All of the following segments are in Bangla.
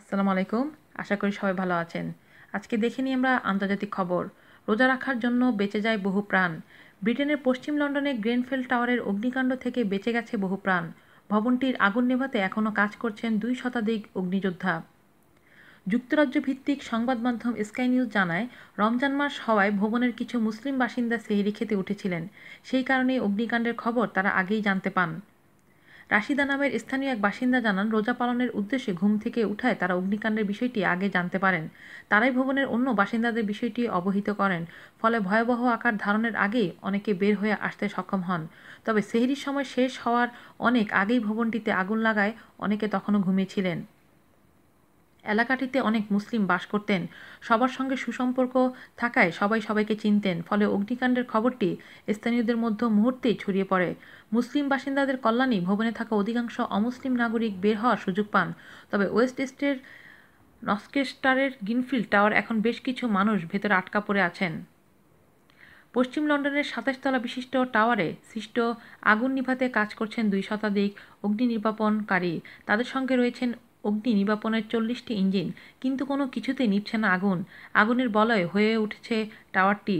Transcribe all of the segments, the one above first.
আসসালামু আলাইকুম। আশা করি সবাই ভালো আছেন। আজকে দেখে নিই আমরা আন্তর্জাতিক খবর। রোজা রাখার জন্য বেঁচে যায় বহু প্রাণ। ব্রিটেনের পশ্চিম লন্ডনে গ্রেনফেল টাওয়ারের অগ্নিকাণ্ড থেকে বেঁচে গেছে বহু প্রাণ। ভবনটির আগুন নেভাতে এখনও কাজ করছেন দুই শতাধিক অগ্নিযোদ্ধা। যুক্তরাজ্য ভিত্তিক সংবাদ মাধ্যম স্কাই নিউজ জানায়, রমজান মাস হওয়ায় ভবনের কিছু মুসলিম বাসিন্দা সেহরি খেতে উঠেছিলেন। সেই কারণে অগ্নিকাণ্ডের খবর তারা আগেই জানতে পান। রাশিদা নামের স্থানীয় এক বাসিন্দা জানান, রোজা পালনের উদ্দেশ্যে ঘুম থেকে উঠায় তারা অগ্নিকাণ্ডের বিষয়টি আগে জানতে পারেন। তারাই ভবনের অন্য বাসিন্দাদের বিষয়টি অবহিত করেন। ফলে ভয়াবহ আকার ধারণের আগেই অনেকে বের হয়ে আসতে সক্ষম হন। তবে সেহরির সময় শেষ হওয়ার অনেক আগেই ভবনটিতে আগুন লাগায় অনেকে তখনও ঘুমিয়েছিলেন এলাকাটিতে অনেক মুসলিম বাস করতেন। সবার সঙ্গে সুসম্পর্ক থাকায় সবাই সবাইকে চিনতেন, ফলে অগ্নিকাণ্ডের খবরটি স্থানীয়দের মধ্যে মুহূর্তেই ছড়িয়ে পড়ে। মুসলিম বাসিন্দাদের কল্যাণী ভবনে থাকা অধিকাংশ অমুসলিম নাগরিক বের হওয়ার সুযোগ পান। তবে ওয়েস্ট ইস্টের নস্কেস্টারের গিনফিল্ড টাওয়ার এখন বেশ কিছু মানুষ ভেতরে আটকা পড়ে আছেন। পশ্চিম লন্ডনের সাতাশতলা বিশিষ্ট টাওয়ারে সৃষ্ট আগুন নিভাতে কাজ করছেন দুই শতাধিক অগ্নি নির্বাপনকারী তাদের সঙ্গে রয়েছেন অগ্নি নির্বাপনের চল্লিশটি ইঞ্জিন, কিন্তু কোনো কিছুতেই নিচ্ছে না আগুন। আগুনের বলয় হয়ে উঠেছে টাওয়ারটি।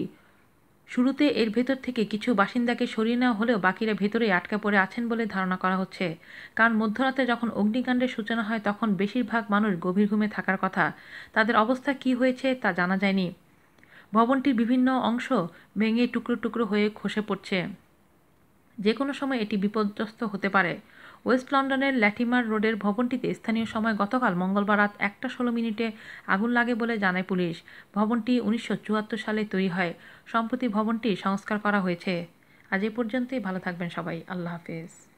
শুরুতে এর ভেতর থেকে কিছু বাসিন্দাকে সরিয়ে নেওয়া হলেও বাকিরা ভেতরে আটকা পড়ে আছেন বলে ধারণা করা হচ্ছে। কারণ মধ্যরাতে যখন অগ্নিকাণ্ডের সূচনা হয়, তখন বেশিরভাগ মানুষ গভীর ঘুমে থাকার কথা। তাদের অবস্থা কি হয়েছে তা জানা যায়নি। ভবনটির বিভিন্ন অংশ ভেঙে টুকরো টুকরো হয়ে খসে পড়ছে। যে কোনো সময় এটি বিপর্যস্ত হতে পারে। ওয়েস্ট লন্ডনের ল্যাটিমার রোডের ভবনটিতে স্থানীয় সময় গতকাল মঙ্গলবার রাত একটা ষোলো মিনিটে আগুন লাগে বলে জানায় পুলিশ। ভবনটি উনিশশো চুয়াত্তর সালে তৈরি হয়। সম্প্রতি ভবনটি সংস্কার করা হয়েছে। আজ এ পর্যন্তই, ভালো থাকবেন সবাই। আল্লাহ হাফেজ।